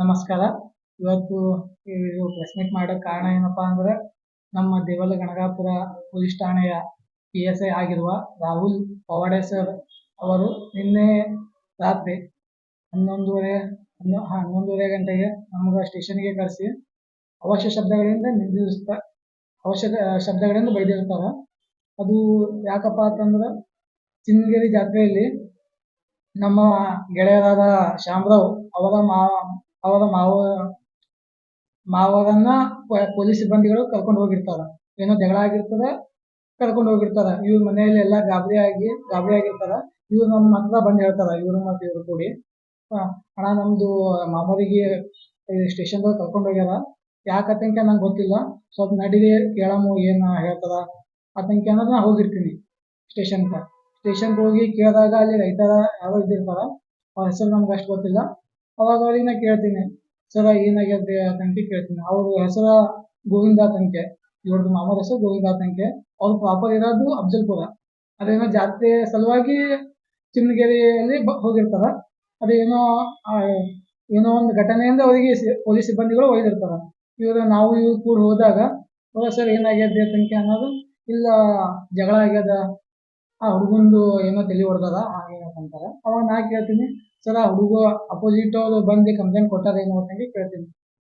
ನಮಸ್ಕಾರ. ಇವತ್ತು ಇದು ಪ್ರೆಸ್ ಮೀಟ್ ಮಾಡೋಕ್ಕೆ ಕಾರಣ ಏನಪ್ಪಾ ಅಂದ್ರೆ, ನಮ್ಮ ದೇವಲ ಗಣಗಾಪುರ ಪೊಲೀಸ್ ಠಾಣೆಯ ಪಿ ಎಸ್ ಐ ಆಗಿರುವ ರಾಹುಲ್ ಪವಾಡೆ ಸರ್ ಅವರು ನಿನ್ನೆ ರಾತ್ರಿ ಹನ್ನೊಂದೂವರೆ, ಹನ್ನೊ ಹನ್ನೊಂದೂವರೆ ಗಂಟೆಗೆ ನಮ್ಗೆ ಸ್ಟೇಷನ್ಗೆ ಕರೆಸಿ ಅವಶ್ಯ ಶಬ್ದಗಳಿಂದ ನಿಂದಿಸ್ತಾ ಅವಶ್ಯ ಶಬ್ದಗಳಿಂದ ಬೈದಿರ್ತಾರ. ಅದು ಯಾಕಪ್ಪ ಅಂತಂದ್ರೆ ಚಿನ್ನಗಿರಿ ಜಾತ್ರೆಯಲ್ಲಿ ನಮ್ಮ ಗೆಳೆಯರಾದ ಶ್ಯಾಮರಾವ್ ಅವರ ಮಾವ ಅವರ ಮಾವ, ಮಾವರನ್ನ ಪೊಲೀಸ್ ಸಿಬ್ಬಂದಿಗಳು ಕರ್ಕೊಂಡು ಹೋಗಿರ್ತಾರ. ಏನೋ ಜಗಳ ಆಗಿರ್ತದ, ಕರ್ಕೊಂಡು ಹೋಗಿರ್ತಾರ. ಇವ್ರ ಮನೆಯಲ್ಲಿ ಎಲ್ಲ ಗಾಬರಿ ಆಗಿ, ಗಾಬರಿ ಆಗಿರ್ತಾರ. ಇವ್ರು ನಮ್ಮ ಹತ್ರ ಬಂದು ಹೇಳ್ತಾರ, ಇವ್ರು ಮತ್ತೆ ಇವ್ರು ಕೂಡಿ. ಅಣ್ಣ ನಮ್ದು ಸ್ಟೇಷನ್ ಸ್ಟೇಷನ್ದಾಗ ಕರ್ಕೊಂಡು ಹೋಗ್ಯಾರ. ಯಾಕತಂಕ ನಂಗೆ ಗೊತ್ತಿಲ್ಲ. ಸ್ವಲ್ಪ ನಡಿಗೆ ಕೇಳಮು ಏನು ಹೇಳ್ತಾರ. ಅತಂಕ ಅನ್ನೋದು ನಾ ಹೋಗಿರ್ತೀನಿ ಸ್ಟೇಷನ್ಗೆ ಸ್ಟೇಷನ್ಗೆ ಹೋಗಿ ಕೇಳಿದಾಗ ಅಲ್ಲಿ ರೈತರ ಯಾರೋ ಇದ್ದಿರ್ತಾರ. ಅವ್ರ ಹೆಸರು ನಮ್ಗೆ ಅಷ್ಟು ಗೊತ್ತಿಲ್ಲ. ಅವಾಗ ಅವ್ರಿಗೆ ನಾ ಕೇಳ್ತೀನಿ ಸರ ಏನಾಗ್ಯದ ಅಂತಂಕೆ ಕೇಳ್ತೀನಿ. ಅವ್ರ ಹೆಸರ ಗೋವಿಂದ ತಂಕೆ ಇವ್ರದ್ದು ಮಾಮರ ಹೆಸರು ಗೋವಿಂದ ತಂಕೆ ಅವ್ರ ಪ್ರಾಪರ್ ಇರೋದು ಅಫ್ಜಲ್ಪುರ. ಅದೇನೋ ಜಾತ್ರೆ ಸಲುವಾಗಿ ಚಿನ್ನಗಿರಿಯಲ್ಲಿ ಬ, ಹೋಗಿರ್ತಾರ. ಅದೇನೋ ಏನೋ ಒಂದು ಘಟನೆಯಿಂದ ಅವರಿಗೆ ಪೊಲೀಸ್ ಸಿಬ್ಬಂದಿಗಳು ಒಯ್ದಿರ್ತಾರ. ಇವರು ನಾವು ಇವ್ರು ಕೂಡ ಹೋದಾಗ ಅವ್ರ ಸರ್ ಏನಾಗ್ಯದ ತಂಕೆ ಅನ್ನೋದು, ಇಲ್ಲ, ಜಗಳ ಆಗ್ಯದ, ಆ ಹುಡುಗಂದು ಏನೋ ತಲೆ ಹೊಡೆದಾರ ಹಾಗೆ ಅಂತಾರೆ. ಅವಾಗ ನಾ ಕೇಳ್ತೀನಿ ಸರ್, ಹುಡುಗ ಅಪೋಸಿಟ್ ಅವರು ಬಂದು ಕಂಪ್ಲೇಂಟ್ ಕೊಟ್ಟಾರೇನು ಅಂತಂದು ಕೇಳ್ತೀನಿ.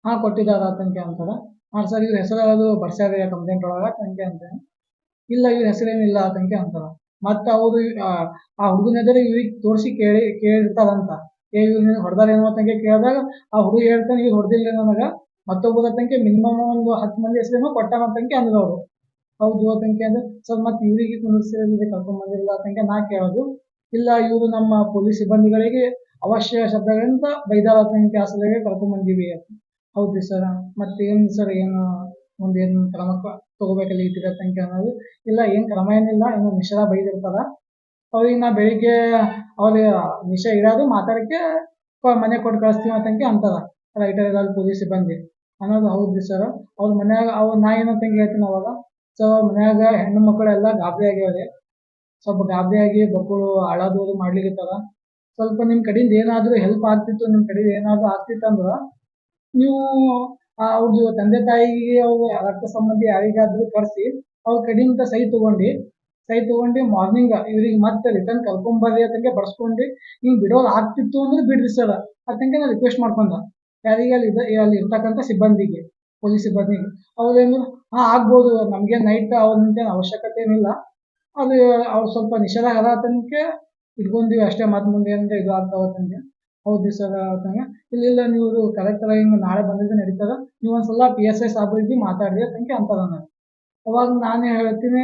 ಹಾಂ, ಕೊಟ್ಟಿದ್ದಾರ ಆತಂಕೆ ಅಂತಾರ ಹಾಂ, ಸರ್, ಇವ್ರ ಹೆಸರು ಅದು ಬರ್ಸ್ಯಾರ ಕಂಪ್ಲೇಂಟ್ ಒಳಗೆ ತಂಕೆ ಅಂತ ಇಲ್ಲ, ಇವ್ರ ಹೆಸರೇನಿಲ್ಲ ಆತಂಕೆ ಅಂತಾರ ಮತ್ತ ಅವರು, ಆ ಹುಡುಗನ ಎದುರು ಇವ್ರಿಗೆ ತೋರಿಸಿ ಕೇಳಿ ಕೇಳಿರ್ತಾರಂತ ಏ, ಇವ್ರು ಹೊಡೆದಾರೇನೋ ಆತಂಕೆ ಕೇಳಿದಾಗ ಆ ಹುಡುಗ ಹೇಳ್ತಾನೆ, ಇವ್ರು ಹೊಡೆದಿಲ್ಲ ನನಗೆ. ಮತ್ತೊಬ್ಬರ ತಂಕೆ ಮಿನಿಮಮ್ ಒಂದು ಹತ್ತು ಮಂದಿ ಹೆಸರೇನೋ ಕೊಟ್ಟಾನ ಅಂತಂಕೆ ಅಂದ್ರು ಅವರು. ಹೌದು ಆತಂಕೆ ಅಂದ್ರೆ. ಸರ್, ಮತ್ತೆ ಇವರಿಗೆ ಕುಂದಿರ್ಸಿದ್ರೆ ಕರ್ಕೊಂಡ್ ಬಂದಿಲ್ಲ ಆತಂಕೆ ನಾ ಕೇಳೋದು. ಇಲ್ಲ, ಇವರು ನಮ್ಮ ಪೊಲೀಸ್ ಸಿಬ್ಬಂದಿಗಳಿಗೆ ಅವಶ್ಯ ಶಬ್ದಗಳಿಂದ ಬೈದಾರ ತಂಕೆ ಆಸಲೆಗೆ ಕರ್ಕೊಂಡ್ ಬಂದೀವಿ ಹೌದ್ರಿ ಸರ್. ಮತ್ತೇನು ಸರ್, ಏನು ಮುಂದೇನು ಕ್ರಮ ತಗೋಬೇಕಲ್ಲ ಇಟ್ಟಿರ ಸಂಖ್ಯೆ ಅನ್ನೋದು? ಇಲ್ಲ, ಏನ್ ಕ್ರಮ ಏನಿಲ್ಲ ಏನು ನಿಷೇಧ ಬೈದಿರ್ತಾರ. ಅವ್ರಿಗೆ ನಾ ಬೆಳಿಗ್ಗೆ ಅವ್ರಿಗೆ ನಿಷ ಇಡೋದು ಮಾತಾಡಕ್ಕೆ ಮನೆ ಕೊಟ್ಟು ಕಳಿಸ್ತೀವಿ ಅಂತಂಗೆ ಅಂತಾರ. ರೈಟರ್ ಇರೋದು ಪೊಲೀಸ್ ಸಿಬ್ಬಂದಿ. ಅನ್ನೋದು ಹೌದ್ರಿ ಸರ್. ಅವ್ರ ಮನ್ಯಾಗ ಅವ್ರು ನಾ ಏನಂತಂಗೆ ಹೇಳ್ತೀನಿ ಅವಾಗ. ಸೊ ಮನ್ಯಾಗ ಹೆಣ್ಣು ಮಕ್ಕಳೆಲ್ಲ ಗಾಬರಿ ಆಗ್ಯಾವ್ರಿ. ಸ್ವಲ್ಪ ಗಾಬರಿ ಆಗಿ ಮಕ್ಕಳು ಅಳೋದು ಅದು ಮಾಡ್ಲಿಕತ್ತಾರ ಸ್ವಲ್ಪ ನಿಮ್ಮ ಕಡೆಯಿಂದ ಏನಾದರೂ ಹೆಲ್ಪ್ ಆಗ್ತಿತ್ತು ನಿಮ್ಮ ಕಡೆಯಿಂದ ಏನಾದರೂ ಆಗ್ತಿತ್ತು ಅಂದ್ರೆ ನೀವು ಅವ್ರದ್ದು ತಂದೆ ತಾಯಿಗೆ ಅವ್ರ ರಕ್ತ ಸಂಬಂಧಿ ಯಾರಿಗಾದ್ರೂ ಕರೆಸಿ ಅವ್ರ ಕಡೆಯಿಂದ ಸಹಿ ತಗೊಂಡು ಸಹಿ ತಗೊಂಡು ಮಾರ್ನಿಂಗ್ ಇವ್ರಿಗೆ ಮತ್ತೆ ರಿಟರ್ನ್ ಕರ್ಕೊಂಬರ್ರಿ ಅತಂಗೆ ಬರ್ಸ್ಕೊಂಡು ಹಿಂಗೆ ಬಿಡೋದು ಆಗ್ತಿತ್ತು ಅಂದ್ರೆ ಬಿಡ್ರಿ ಸರ್ ಅಂತಂಗೆ ನಾನು ರಿಕ್ವೆಸ್ಟ್ ಮಾಡ್ಕೊಂಡ. ಯಾರಿಗೆ ಅಲ್ಲಿ ಅಲ್ಲಿ ಇರ್ತಕ್ಕಂಥ ಸಿಬ್ಬಂದಿಗೆ ಪೊಲೀಸ್ ಸಿಬ್ಬಂದಿಗೆ. ಅವ್ರೇನು, ಹಾ ಆಗ್ಬೋದು, ನಮಗೆ ನೈಟ್ ಅವ್ರಿಂದ ಅವಶ್ಯಕತೆ ಏನಿಲ್ಲ ಅದು ಅವ್ರು ಸ್ವಲ್ಪ ನಿಷೇಧ ಅದ ತನಕ ಇಟ್ಕೊಂಡಿವಿ ಅಷ್ಟೇ, ಮತ್ತೆ ಮುಂದೆ ಏನಂದ್ರೆ ಇದು ಆಗ್ತಾವ ತನಕ ಹೌದು ಸರ್ ಅಂತಂಗೆ ಇಲ್ಲ ಇಲ್ಲ ನೀವು ಕರೆಕ್ಟ್ ಹಿಂಗೆ ನಾಳೆ ಬಂದಿದ್ದು ನಡೀತದ. ನೀವು ಒಂದ್ಸಲ ಪಿ ಎಸ್ ಐ ಸಾಬ್ರಿಗೆ ಮಾತಾಡಿದೆ ತನಕ ಅಂತಾರ ನಾನು ಅವಾಗ ನಾನೇ ಹೇಳ್ತೀನಿ,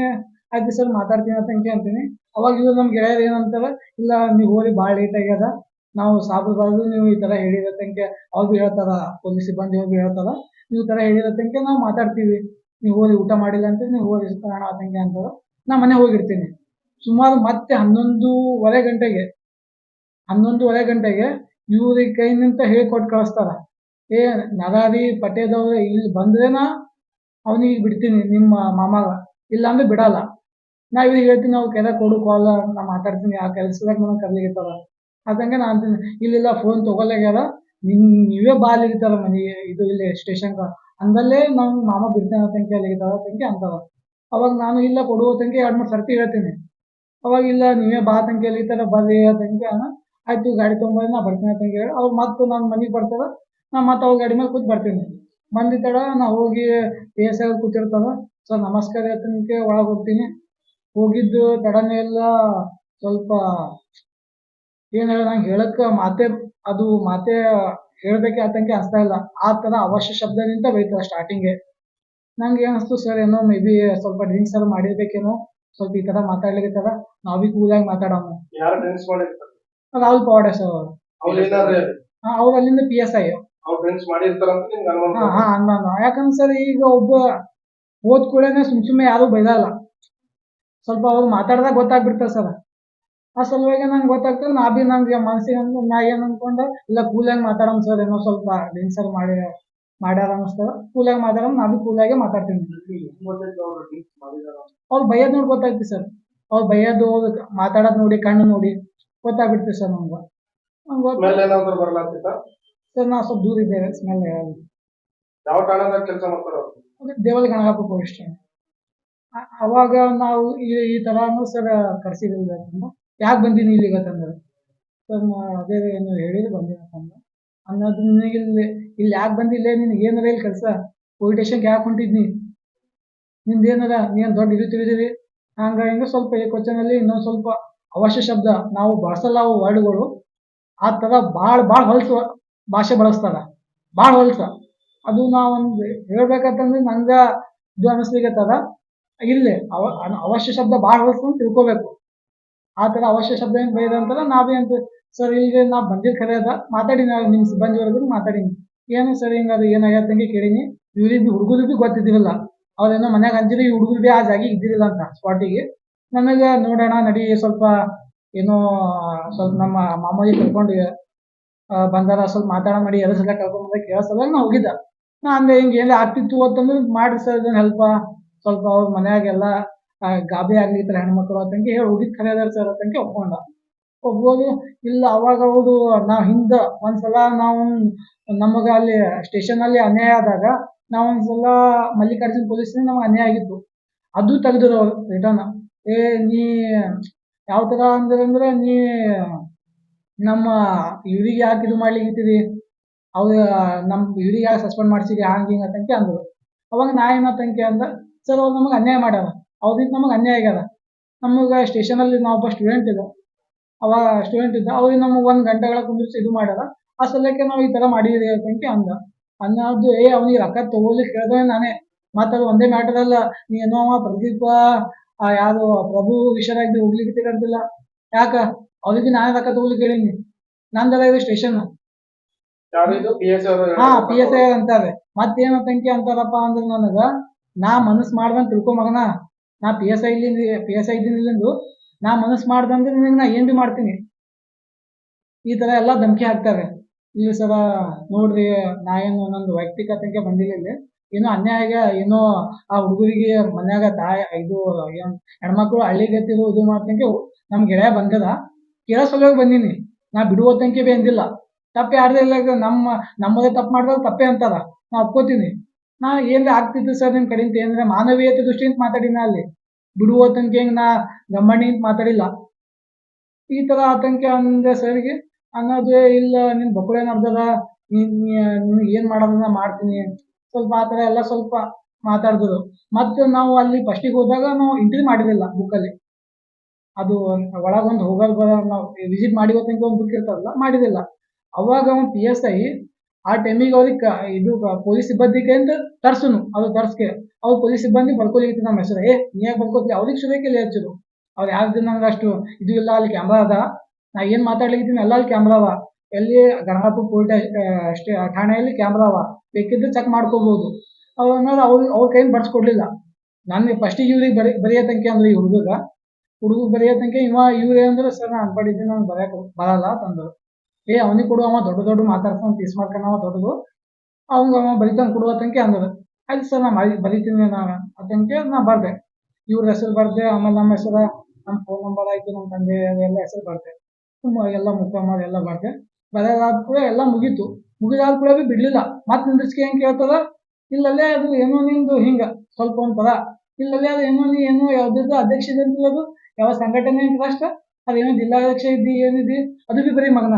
ಆಯ್ತು ಸರ್, ಮಾತಾಡ್ತೀನಿ ಅಂತಂಗೆ ಅಂತೀನಿ. ಅವಾಗ ಇದು ನಮ್ಮ ಗೆಳೆಯರು ಏನಂತಾರೆ, ಇಲ್ಲ ನೀವು ಹೋಗಿ ಭಾಳ ಲೇಟ್ ಆಗ್ಯದ. ನಾವು ಸಾಬ್ರು ಬರೋದು ನೀವು ಈ ತರ ಹೇಳಿರೋ ತನಕ ಅವ್ರು ಭೀ ಹೇಳ್ತಾರ, ಪೊಲೀಸ್ ಸಿಬ್ಬಂದಿ ಹೋಗಿ ಹೇಳ್ತಾರ. ನೀವು ತರ ಹೇಳಿರೋ ತನಕ ನಾವು ಮಾತಾಡ್ತೀವಿ. ನೀವು ಹೋಗಿ ಊಟ ಮಾಡಿಲ್ಲ ಅಂತ ನೀವು ಹೋಗಿ ಕಾರಣ ಆತಂಗೆ ಅಂತಾರೆ. ನಾ ಮನೆ ಹೋಗಿರ್ತೀನಿ. ಸುಮಾರು ಮತ್ತೆ ಹನ್ನೊಂದೂವರೆ ಗಂಟೆಗೆ, ಹನ್ನೊಂದುವರೆ ಗಂಟೆಗೆ ಇವ್ರಿಗೆ ಕೈನಿಂತ ಹೇಳ್ಕೊಟ್ಟು ಕಳಿಸ್ತಾರ. ಏ, ನರಾರಿ ಪಟೇದವ್ರೆ, ಇಲ್ಲಿ ಬಂದ್ರೇನ? ಅವನಿಗೆ ಬಿಡ್ತೀನಿ ನಿಮ್ಮ ಮಾಮಾಗ. ಇಲ್ಲ ಅಂದ್ರೆ ಬಿಡಲ್ಲ. ನಾ ಇವ್ರಿಗೆ ಹೇಳ್ತೀನಿ, ಅವ್ರು ಕೆರೆ ಕೊಡು, ಕಾಲ, ನಾ ಮಾತಾಡ್ತೀನಿ, ಆ ಕೆಲ್ಸದಾಗ ನನಗೆ ಕರ್ಲಿಗಿರ್ತಾರ ಅದಂಗೆ ನಾ ಅಂತೀನಿ, ಇಲ್ಲಿಲ್ಲ ಫೋನ್ ತೊಗೊಲಾಗ್ಯಾರ ನಿನ್ ನೀವೇ ಬಾಲಿಗಿರ್ತಾರ ಮನೆ, ಇದು ಇಲ್ಲಿ ಸ್ಟೇಷನ್ಗೆ. ಅಂದಲ್ಲೇ ನಮ್ಮ ಮಾಮ ಬಿಡ್ತೇನೆ ತಂಕೆ ಅಲ್ಲಿಗಿರ್ತಾರ ತಂಕೆ ಅಂತಾರ ಅವಾಗ ನಾನು ಇಲ್ಲ ಕೊಡುವ ತಂಕೆ ಎರಡು ಮೂರು ಸರ್ತಿ ಹೇಳ್ತೀನಿ. ಅವಾಗ ಇಲ್ಲ, ನೀವೇ ಬಾ ತಂಕೆಯಲ್ಲಿ ಈ ಥರ ಬರ್ರಿ ತಂಕೆ ಆಯ್ತು ಗಾಡಿ ತೊಗೊಂಬಂದು ನಾ ಬರ್ತೀನಿ ತಂಗಿ ಹೇಳಿ. ಅವ್ರು ಮತ್ತು ನಾನು ಮನೆಗೆ ಬರ್ತಾರ, ನಾ ಮತ್ತೆ ಅವ್ರ ಗಾಡಿ ಮೇಲೆ ಕೂತ್ ಬರ್ತೀನಿ. ಬಂದಿದ್ದ ತಡ ನಾ ಹೋಗಿ ಐ ಕೂತಿರ್ತಾರ ಸೊ ನಮಸ್ಕಾರ ತನಕ ಒಳಗೆ ಹೋಗ್ತೀನಿ. ಹೋಗಿದ್ದು ತಡನೇ ಎಲ್ಲ ಸ್ವಲ್ಪ ಏನು ಹೇಳ, ನಂಗೆ ಹೇಳಕ್ಕೆ ಮಾತೆ, ಅದು ಮಾತೆ ಹೇಳ್ಬೇಕೆ ಆತಂಕೆ ಅನಿಸ್ತಾ ಇಲ್ಲ. ಆ ತರ ಅವಶ್ಯ ಶಬ್ದದಿಂದ ಬೈತಾರ ಸ್ಟಾರ್ಟಿಂಗೆ ನಂಗೆ ಅನಿಸ್ತು ಸರ್ ಏನೋ ಮೇ ಬಿ ಸ್ವಲ್ಪ ಡ್ರಿಂಕ್ಸ್ ಎಲ್ಲ ಮಾಡಿರ್ಬೇಕೇನೋ ಸ್ವಲ್ಪ ಈ ತರ ಮಾತಾಡ್ಲಿಕ್ಕೆ ನಾವ್ ಬಿ ಕೂಲಾಗಿ ಮಾತಾಡೋಣ. ಯಾರು ಡ್ರಿಂಕ್ಸ್ ಮಾಡಿರ್ತಾರೆ? ರಾಹುಲ್ ಪವಾಡೆ ಸರ್ ಅವರು ಅಲ್ಲಿಂದ ಪಿ ಎಸ್ ಐ ಯಾಕಂದ್ರೆ ಸರ್ ಈಗ ಒಬ್ಬ ಓದ್ ಕೂಡಲೇ ಸುಮ್ ಸುಮ್ಮನೆ ಯಾರು ಬೈದಲ್ಲ ಸ್ವಲ್ಪ ಅವ್ರು ಮಾತಾಡ್ದಾಗ ಗೊತ್ತಾಗ್ಬಿಡ್ತಾರೆ ಸರ್ ಆ ಸಲುವಾಗಿ ನಂಗೆ ಗೊತ್ತಾಗ್ತದೆ ನಾ ಬಿ ನಂಗೆ ಮನಸ್ಸಿಗೆ ನಾ ಏನ್ ಅನ್ಕೊಂಡೆ ಇಲ್ಲ ಕೂಲಾಗಿ ಮಾತಾಡೋಣ ಸರ್ ಏನೋ ಸ್ವಲ್ಪ ಡ್ರಿಂಕ್ಸ್ ಮಾಡಿ. ಮಾಡ್ಯಾರ ಅನ್ನಿಸ್ತದ ಕೂಲಾಗಿ ಮಾತಾಡ ನಾ ಬಿ ಕೂಲಾಗೆ ಮಾತಾಡ್ತೀನಿ ಅವ್ರು ಬೈಯೋದು ನೋಡಿ ಗೊತ್ತಾಗ್ತಿ ಸರ್. ಅವ್ರು ಬೈಯೋದು ಮಾತಾಡೋದು ನೋಡಿ ಕಣ್ಣು ನೋಡಿ ಗೊತ್ತಾಗ್ಬಿಡ್ತೀವಿ ಸರ್ ನಮ್ಗೆ. ಸರ್ ನಾ ಸ್ವಲ್ಪ ದೂರ ಇದ್ದೇವೆ ಸ್ಮೆಲ್ ಯಾವ ಠಾಣದಾಗ ಕೆಲಸ ಮಾಡ್ತಾರ ದೇವಲ ಗಣಗಾಪುರ ಪೊಲೀಸ್ ಅವಾಗ ನಾವು ಈ ಈ ಥರನೂ ಸರ್ ಕರ್ಸಿದ್ರಿ ಯಾಕೆ ಬಂದೀನಿ ಇಲ್ಲಿಗೆ ಅಂತಂದ್ರೆ. ಸರ್ ನಾ ಅದೇ ಏನು ಹೇಳಿದ್ರೆ ಬಂದಿನ ಅಂತಂದು ಅನ್ನೋದು ನಿನಗೆ ಇಲ್ಲಿ ಇಲ್ಲಿ ಯಾಕೆ ಬಂದಿಲ್ಲ ನಿನ್ಗೆ ಏನಾರ ಇಲ್ಲಿ ಕೆಲಸ? ಸ್ಟೇಷನ್ಗೆ ಯಾಕೆ ಹೊಂಟಿದ್ನಿ? ನಿಂದ ಏನದ ನೀನು ದೊಡ್ಡ ಇದು ತಿಳಿದಿರಿ ಹಂಗ ಹಿಂಗೆ ಸ್ವಲ್ಪ ಈ ಕ್ವಶನಲ್ಲಿ ಇನ್ನೊಂದು ಸ್ವಲ್ಪ ಅವಶ್ಯ ಶಬ್ದ. ನಾವು ಬಳಸಲ್ಲ ಅವು ವರ್ಡ್ಗಳು ಆ ಥರ ಭಾಳ ಭಾಳ ಹೊಲಸ ಭಾಷೆ ಬಳಸ್ತಾರ. ಭಾಳ ಹೊಲಸ. ಅದು ನಾವೊಂದು ಹೇಳ್ಬೇಕಂತಂದ್ರೆ ನಂಗೆ ಇದು ಅನಿಸ್ಲಿಕ್ಕತ್ತದ ಇಲ್ಲೇ ಅವ ಅವಶ್ಯ ಶಬ್ದ ಭಾಳ ಹೊಲಸು ಅಂತ ತಿಳ್ಕೊಬೇಕು. ಆ ಥರ ಅವಶ್ಯ ಶಬ್ದ ಏನು ಬೈದ ನಾವೇ ಅಂತ ಸರ್ ಇಲ್ಲಿ ನಾ ಬಂದಿದ್ದು ಕರೆ ಅದ. ಮಾತಾಡಿ ನಾವು ನಿಮ್ಮ ಸಿಬ್ಬಂದಿವರೆಗೂ ಮಾತಾಡೀನಿ. ಏನು ಸರ್ ಹಿಂಗೆ ಅದು ಹಂಗೆ ಕೇಳೀನಿ? ಇವ್ರಿಗೆ ಹುಡುಗರು ಭೀ ಗೊತ್ತಿದ್ದಿರಲ್ಲ ಅವ್ರೇನೋ ಮನ್ಯಾಗ ಅಂಜಿರಿ ಹುಡುಗರು ಭೀ ಆ ಜಾಗಿ ಇದ್ದಿರಲಿಲ್ಲ ಅಂತ ಸ್ಪಾಟಿಗೆ ನನಗೆ ನೋಡೋಣ ನಡಿ ಸ್ವಲ್ಪ ಏನೋ ಸ್ವಲ್ಪ ನಮ್ಮ ಮಾಮೂಲಿ ಕರ್ಕೊಂಡು ಬಂದಾರ ಸ್ವಲ್ಪ ಮಾತಾಡ ಮಾಡಿ ಎರಡು ಸಲ ಕರ್ಕೊಂಡ್ಬಂದ ಕೇಳಿಸಲ್ಲ, ನಾ ಹೋಗಿದ್ದ. ನಾ ಅಂದ್ರೆ ಹಿಂಗೆ ಏನೇ ಆಗ್ತಿತ್ತು ಅಂತಂದ್ರೆ ಮಾಡಿ ಸರ್ ಇದನ್ನ ಹೆಲ್ಪ ಸ್ವಲ್ಪ ಅವ್ರ ಮನ್ಯಾಗೆಲ್ಲ ಗಾಬಿ ಆಗ್ಲಿತ್ತರ ಹೆಣ್ಮಕ್ಳು ಅಂತಂಗೆ ಹೇಳಿ ಹೋಗಿದ್ ಖರೆ ಅದಾರ ಸರ್ ಅಂತಂಗೆ ಒಪ್ಕೊಂಡ. ಒಪ್ಬೋದು ಇಲ್ಲ, ಅವಾಗ ಅವರು ನಾವು ಹಿಂದೆ ಒಂದ್ಸಲ ನಾವು ನಮಗೆ ಅಲ್ಲಿ ಸ್ಟೇಷನಲ್ಲಿ ಅನ್ಯಾಯ ಆದಾಗ ನಾವು ಒಂದ್ಸಲ ಮಲ್ಲಿಕಾರ್ಜುನ್ ಪೊಲೀಸ್ ನಮ್ಗೆ ಅನ್ಯಾಯ ಆಗಿತ್ತು ಅದು ತೆಗೆದ್ರು ರಿಟರ್ನ್ ಏ, ನೀ ಯಾವ ಥರ ಅಂದ್ರೆ ನೀ ನಮ್ಮ ಇವ್ರಿಗೆ ಯಾಕೆ ಇದು ಮಾಡ್ಲಿಕ್ಕಿದ್ದೀರಿ ಅವ್ರು ನಮ್ಮ ಇವ್ರಿಗೆ ಯಾಕೆ ಸಸ್ಪೆಂಡ್ ಮಾಡ್ಸಿರಿ? ಹಂಗೆ ಹಿಂಗೆ ಅಂತಂಕೆ ಅಂದರು. ಅವಾಗ ನಾ ಏನಂತಂಕೆ ಅಂದ, ಸರ್, ಅವ್ರು ನಮಗೆ ಅನ್ಯಾಯ ಮಾಡ್ಯಾರ. ಅವ್ರಿಗೆ ನಮಗೆ ಅನ್ಯಾಯ ಆಗ್ಯದ. ನಮಗೆ ಸ್ಟೇಷನಲ್ಲಿ ನಾವು ಒಬ್ಬ ಸ್ಟೂಡೆಂಟ್ ಇದ್ದ. ಅವಾಗ ಸ್ಟೂಡೆಂಟ್ ಇದ್ದ ಅವ್ರಿಗೆ ನಮಗೆ ಒಂದ್ ಗಂಟೆಗಳ ಕುಂದಿರಿಸಿ ಇದು ಮಾಡಲ್ಲ. ಆ ಸಲಕ್ಕೆ ನಾವು ಈ ತರ ಮಾಡಿದ್ರಿ ಅಂತ ಅಂದ. ಅನ್ನೋದು ಏ ಅವನಿಗೆ ರೊಕ್ಕ ತಗೊಳ್ಲಿಕ್ಕೆ ಕೇಳಿದ್ರೆ ನಾನೇ. ಮತ್ತದು ಒಂದೇ ಮ್ಯಾಟರ್ ಅಲ್ಲ. ನೀ ಏನೋ ಅವ ಪ್ರದೀಪ ಆ ಯಾರು ಪ್ರಭು ವಿಷಯದಾಗ ಹೋಗ್ಲಿಕ್ಕೆ ತಿಳಿದಿಲ್ಲ ಯಾಕ? ಅವ್ರಿಗೆ ನಾನೇ ರೊಕ್ಕ ತಗೊಳ್ಲಿಕ್ಕೆ ಹೇಳೀನಿ. ನಂದಲ್ಲ ಇದು ಸ್ಟೇಷನ್ ಹಾ ಪಿ ಎಸ್ ಐ ಅಂತಾರೆ. ಮತ್ತೇನ ತಂಕಿ ಅಂತಾರಪ್ಪ ಅಂದ್ರೆ ನನಗ ನಾ ಮನಸ್ ಮಾಡ್ದಂತ ತಿಳ್ಕೊ ಮಗನ. ನಾ ಪಿ ಎಸ್ ಐ ಇಲ್ಲಿ ಪಿ ಎಸ್ ಐ ಇದ್ದೀನಿ ಇಲ್ಲಿಂದು. ನಾ ಮನಸ್ ಮಾಡ್ದಂದ್ರೆ ನಿನಗೆ ನಾ ಏನ್ ಬಿ ಮಾಡ್ತೀನಿ? ಈ ತರ ಎಲ್ಲ ಧಮಕಿ ಹಾಕ್ತಾರೆ ಇಲ್ಲಿ ಸರ ನೋಡ್ರಿ, ನಾ ಏನು ನಂದು ವೈಯಕ್ತಿಕ ತನಕ ಬಂದಿಲ್ಲ ಏನೋ ಅನ್ಯಾಯ, ಏನೋ ಆ ಹುಡುಗರಿಗೆ ಮನ್ಯಾಗ ತಾಯಿ, ಇದು, ಏನು, ಹೆಣ್ಮಕ್ಳು ಹಳ್ಳಿಗತ್ತಿರು ಇದು ಮಾಡ್ತಂಗೆ ನಮ್ ಗೆಳೆಯ ಬಂದದ. ಕೇಳೋ ಸಲುವಾಗಿ ಬಂದೀನಿ. ನಾ ಬಿಡುವ ತನಕ ಬಿ ಅಂದಿಲ್ಲ. ತಪ್ಪು ಯಾರ್ದೇ ಇಲ್ಲ ನಮ್ಮ, ನಮ್ಮದೇ ತಪ್ಪು ಮಾಡಿದ್ರೆ ತಪ್ಪೇ ಅಂತಾರ. ನಾ ಒಪ್ಕೋತೀನಿ. ನಾ ಏನ್ರ ಆಗ್ತಿತ್ತು ಸರ್ ನಿಮ್ಮ ಕಡೆಯಿಂದ ಏನಂದ್ರೆ ಮಾನವೀಯತೆ ದೃಷ್ಟಿಯಿಂದ ಮಾತಾಡಿನ ಅಲ್ಲಿ? ಬಿಡುವ ತನಕ ಹಿಂಗೆ ನಾ ಗಮ್ಮಣ್ಣಿ ಮಾತಾಡಿಲ್ಲ. ಈ ಥರ ಆತಂಕ ಅಂದೆ ಸರ್ಗೆ ಅನ್ನೋದು ಇಲ್ಲ ನಿನ್ನ ಬಕ್ಕಳೇನು ಅರ್ಧದ ನೀನು ಏನು ಮಾಡೋದನ್ನ ಮಾಡ್ತೀನಿ. ಸ್ವಲ್ಪ ಆ ಥರ ಎಲ್ಲ ಸ್ವಲ್ಪ ಮಾತಾಡಿದ್ರು ಮತ್ತು ನಾವು ಅಲ್ಲಿ ಫಸ್ಟಿಗೆ ಹೋದಾಗ ನಾವು ಇಂಟ್ರಿ ಮಾಡಿರಲಿಲ್ಲ ಬುಕ್ಕಲ್ಲಿ ಅದು ಒಳಗೊಂದು ಹೋಗಲ್ ಬರೋ ನಾವು ವಿಸಿಟ್ ಮಾಡಿ ತನಕ ಒಂದು ಬುಕ್ ಇರ್ತದಲ್ಲ ಮಾಡಿರಲಿಲ್ಲ. ಅವಾಗ ಅವ್ನು ಪಿ ಎಸ್ ಐ ಆ ಟೈಮಿಗೆ ಅವ್ರಿಗೆ ಇದು ಪೊಲೀಸ್ ಸಿಬ್ಬಂದಿಗೆ ಅಂತ ತರ್ಸುನು, ಅದು ತರ್ಸ್ಕೆ ಅವ್ರು ಪೊಲೀಸ್ ಸಿಬ್ಬಂದಿ ಬಡ್ಕೊಲಿಕ್ಕೆ ನಮ್ಮ ಹೆಸರು. ಏ, ನೀ ಯಾಕೆ ಬರ್ಕೋತಿ ಅವ್ರಿಗೆ ಸುರೇಕಿಲ್ಲ ಹಚ್ಚರು ಅವ್ರು ಯಾವ್ದು ನಂಗೆ ಅಷ್ಟು ಇದು ಇಲ್ಲ, ಅಲ್ಲಿ ಕ್ಯಾಮ್ರಾ ಅದ. ನಾ ಏನು ಮಾತಾಡ್ಲಿಕ್ಕಿದ್ದೀನಿ ಎಲ್ಲ ಅಲ್ಲಿ ಕ್ಯಾಮ್ರಾ ಅವ. ಎಲ್ಲಿ ಗಣಗಾಪುರ ಪೊಲೀಸ್ ಅಷ್ಟೇ ಠಾಣೆಯಲ್ಲಿ ಕ್ಯಾಮ್ರಾ ಅವ. ಬೇಕಿದ್ರೆ ಚೆಕ್ ಮಾಡ್ಕೋಬಹುದು ಅವ್ರು ಅವ್ರ ಅವ್ರ ಕೈಯಿಂದ ಬಡ್ಸ್ಕೊಡ್ಲಿಲ್ಲ. ನಾನು ಫಸ್ಟಿಗೆ ಇವ್ರಿಗೆ ಬರೀ, ಬರೆಯೋ ತನಕ ಅಂದ್ರೆ ಈ ಹುಡುಗ. ಹುಡುಗ ಬರೆಯೋ ತನಕ ಇವ ಇವ್ರೇ ಅಂದ್ರೆ ಸರ್ ನಾನು ಅನ್ಪಡಿದ್ದೀನಿ ನಾನು ಬರೆಯಕ್ಕೆ ಬರಲ್ಲ ಅಂತಂದ್ರು ಏ, ಅವನಿಗೆ ಕೊಡು ಅವ, ದೊಡ್ಡ ದೊಡ್ಡ ಮಾತಾಡ್ಕೊಂಡು ತೀಸ್ ಮಾಡ್ಕೊಂಡು ಅವ ದೊಡ್ಡದು. ಅವಂಗ ಅವ ಕೊಡುವ ತನಕ ಅಂದರು. ಆಯ್ತು ಸರ್ ನಾ ಮರಿ ಬರಿತೀನಿ ನಾನು. ಅತಂಕೆ ನಾ ಬರ್ದೆ. ಇವ್ರ ಹೆಸರು ಬರ್ದೆ, ಆಮೇಲೆ ನಮ್ಮ ಹೆಸರು ನಮ್ಮ ಫೋನ್ ನಂಬರ್ ಆಯ್ತು ನಮ್ಮ ತಂದೆ ಎಲ್ಲ ಹೆಸರು ಬರ್ದೆ. ಎಲ್ಲ ಮುಖ ಎಲ್ಲ ಬರ್ದೆ. ಬರೆದಾದ ಕೂಡ ಎಲ್ಲ ಮುಗೀತು. ಮುಗಿದಾದ ಕೂಡ ಬಿ ಬಿಡ್ಲಿಲ್ಲ. ಮತ್ತೆ ನಿಂದ್ರಿಸ್ಕೆ ಹೆಂಗೆ ಕೇಳ್ತದ? ಇಲ್ಲಲ್ಲೇ ಅದು ಏನೋ ನಿಂದು ಹಿಂಗೆ, ಸ್ವಲ್ಪ ಒಂಥರ. ಇಲ್ಲಲ್ಲೇ ಅದು ಏನೋ ನೀ ಏನೋ ಯಾವ್ದು ಅಧ್ಯಕ್ಷ ಅದು ಯಾವ ಸಂಘಟನೆ ಅಂತ ಅಷ್ಟ ಅದೇನೋ ಜಿಲ್ಲಾಧ್ಯಕ್ಷ ಇದ್ದಿ, ಏನಿದ್ದಿ? ಅದು ಬಿ ಬರೀ ಮಗನ.